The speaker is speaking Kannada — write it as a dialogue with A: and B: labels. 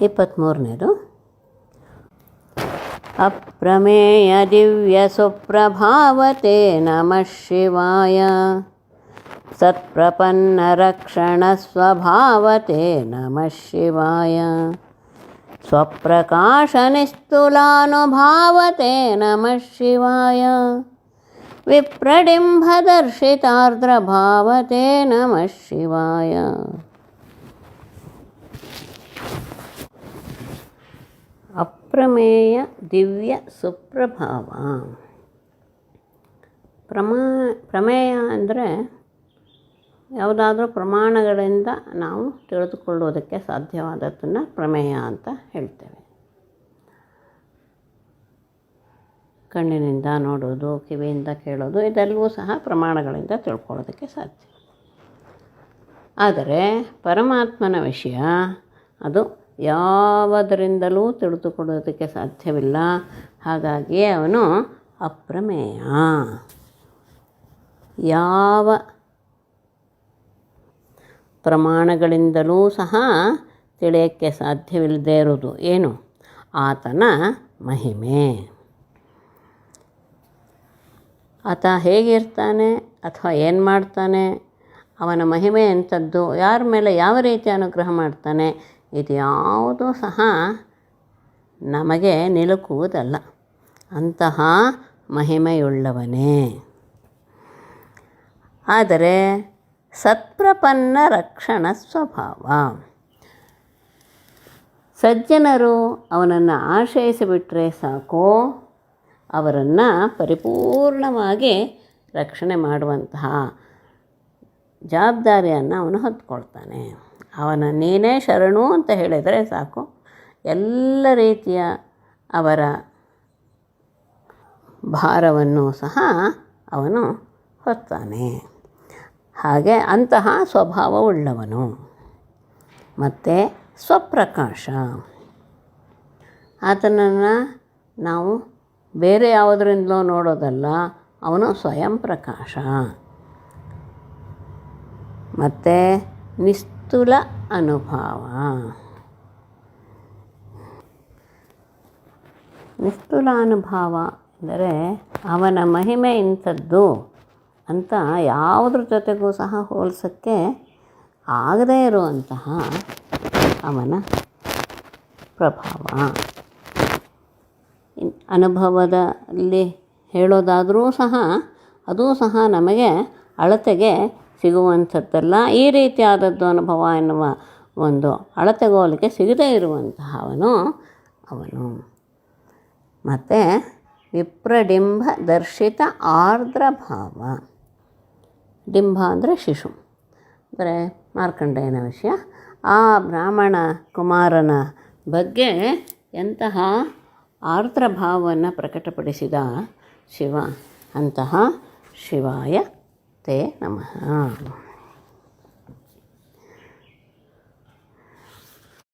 A: ಇಪ್ಪತ್ತ್ಮೂರನೇದು ಅಪ್ರಮೇಯ ದಿವ್ಯ ಸುಪ್ರಭಾವತೆ ನಮಃ ಶಿವಾಯ. ಸತ್ಪ್ರಪನ್ನ ರಕ್ಷಣ ಸ್ವಭಾವತೆ ನಮಃ ಶಿವಾಯ. ಸ್ವಪ್ರಕಾಶ ನಿಸ್ತುಲಾನುಭಾವತೆ ನಮಃ ಶಿವಾಯ. ವಿಪ್ರಡಿಂಬದರ್ಶಿತಾರ್ದ್ರಭಾವತೆ ನಮಃ ಶಿವಾಯ. ಅಪ್ರಮೇಯ ದಿವ್ಯ ಸುಪ್ರಭಾವ. ಪ್ರಮಾ, ಪ್ರಮೇಯ ಅಂದರೆ ಯಾವುದಾದ್ರೂ ಪ್ರಮಾಣಗಳಿಂದ ನಾವು ತಿಳಿದುಕೊಳ್ಳುವುದಕ್ಕೆ ಸಾಧ್ಯವಾದದ್ದನ್ನು ಪ್ರಮೇಯ ಅಂತ ಹೇಳ್ತೇವೆ. ಕಣ್ಣಿನಿಂದ ನೋಡೋದು ಕಿವಿಯಿಂದ ಕೇಳೋದು, ಇದೆಲ್ಲವೂ ಸಹ ಪ್ರಮಾಣಗಳಿಂದ ತಿಳ್ಕೊಳ್ಳೋದಕ್ಕೆ ಸಾಧ್ಯ. ಆದರೆ ಪರಮಾತ್ಮನ ವಿಷಯ ಅದು ಯಾವುದರಿಂದಲೂ ತಿಳಿದುಕೊಳ್ಳೋದಕ್ಕೆ ಸಾಧ್ಯವಿಲ್ಲ. ಹಾಗಾಗಿ ಅವನು ಅಪ್ರಮೇಯ. ಯಾವ ಪ್ರಮಾಣಗಳಿಂದಲೂ ಸಹ ತಿಳಿಯೋಕ್ಕೆ ಸಾಧ್ಯವಿಲ್ಲದೆ ಇರೋದು ಏನು? ಆತನ ಮಹಿಮೆ. ಆತ ಹೇಗಿರ್ತಾನೆ ಅಥವಾ ಏನು ಮಾಡ್ತಾನೆ? ಅವನ ಮಹಿಮೆ ಎಂಥದ್ದು? ಯಾರ ಮೇಲೆ ಯಾವ ರೀತಿ ಅನುಗ್ರಹ ಮಾಡ್ತಾನೆ? ಇದು ಯಾವುದೂ ಸಹ ನಮಗೆ ನಿಲುಕುವುದಲ್ಲ. ಅಂತಹ ಮಹಿಮೆಯುಳ್ಳವನೇ. ಆದರೆ ಸತ್ಪ್ರಪನ್ನ ರಕ್ಷಣ ಸ್ವಭಾವ. ಸಜ್ಜನರು ಅವನನ್ನು ಆಶ್ರಯಿಸಿಬಿಟ್ರೆ ಸಾಕು, ಅವರನ್ನು ಪರಿಪೂರ್ಣವಾಗಿ ರಕ್ಷಣೆ ಮಾಡುವಂತಹ ಜವಾಬ್ದಾರಿಯನ್ನು ಅವನು ಹೊತ್ಕೊಳ್ತಾನೆ. ಅವನ ನೀನೇ ಶರಣು ಅಂತ ಹೇಳಿದರೆ ಸಾಕು. ಎಲ್ಲ ರೀತಿಯ ಅವರ ಭಾರವನ್ನು ಸಹ ಅವನು ಹೊತ್ತಾನೆ. ಹಾಗೆ ಅಂತಹ ಸ್ವಭಾವವುಳ್ಳವನು. ಮತ್ತು ಸ್ವಪ್ರಕಾಶ. ಆತನನ್ನು ನಾವು ಬೇರೆ ಯಾವುದರಿಂದಲೋ ನೋಡೋದಲ್ಲ, ಅವನು ಸ್ವಯಂ ಪ್ರಕಾಶ ಮತ್ತು ನಿಸ್ತುಲ ಅನುಭವ. ನಿಸ್ತುಲ ಅನುಭವ ಅಂದರೆ ಅವನ ಮಹಿಮೆ ಇಂಥದ್ದು ಅಂತ ಯಾವುದ್ರ ಜೊತೆಗೂ ಸಹ ಹೋಲಿಸೋಕ್ಕೆ ಆಗದೇ ಇರುವಂತಹ ಅವನ ಪ್ರಭಾವ. ಅನುಭವದಲ್ಲಿ ಹೇಳೋದಾದರೂ ಸಹ ಅದೂ ಸಹ ನಮಗೆ ಅಳತೆಗೆ ಸಿಗುವಂಥದ್ದಲ್ಲ. ಈ ರೀತಿಯಾದದ್ದು ಅನುಭವ ಎನ್ನುವ ಒಂದು ಅಳತೆಗೋಲಿಗೆ ಸಿಗದೇ ಇರುವಂತಹ ಅವನು. ಅವನು ಮತ್ತು ವಿಪ್ರಡಿಂಬ ದರ್ಶಿತ ಆರ್ದ್ರ ಭಾವ ಡಿಂಬ ಅಂದರೆ ಶಿಶು. ಅಂದರೆ ಮಾರ್ಕಂಡೇಯನ ವಿಷಯ. ಆ ಬ್ರಾಹ್ಮಣ ಕುಮಾರನ ಬಗ್ಗೆ ಎಂತಹ ಆರ್ದ್ರ ಭಾವವನ್ನು ಪ್ರಕಟಪಡಿಸಿದ ಶಿವ, ಅಂತಹ ಶಿವಾಯ 对，那么。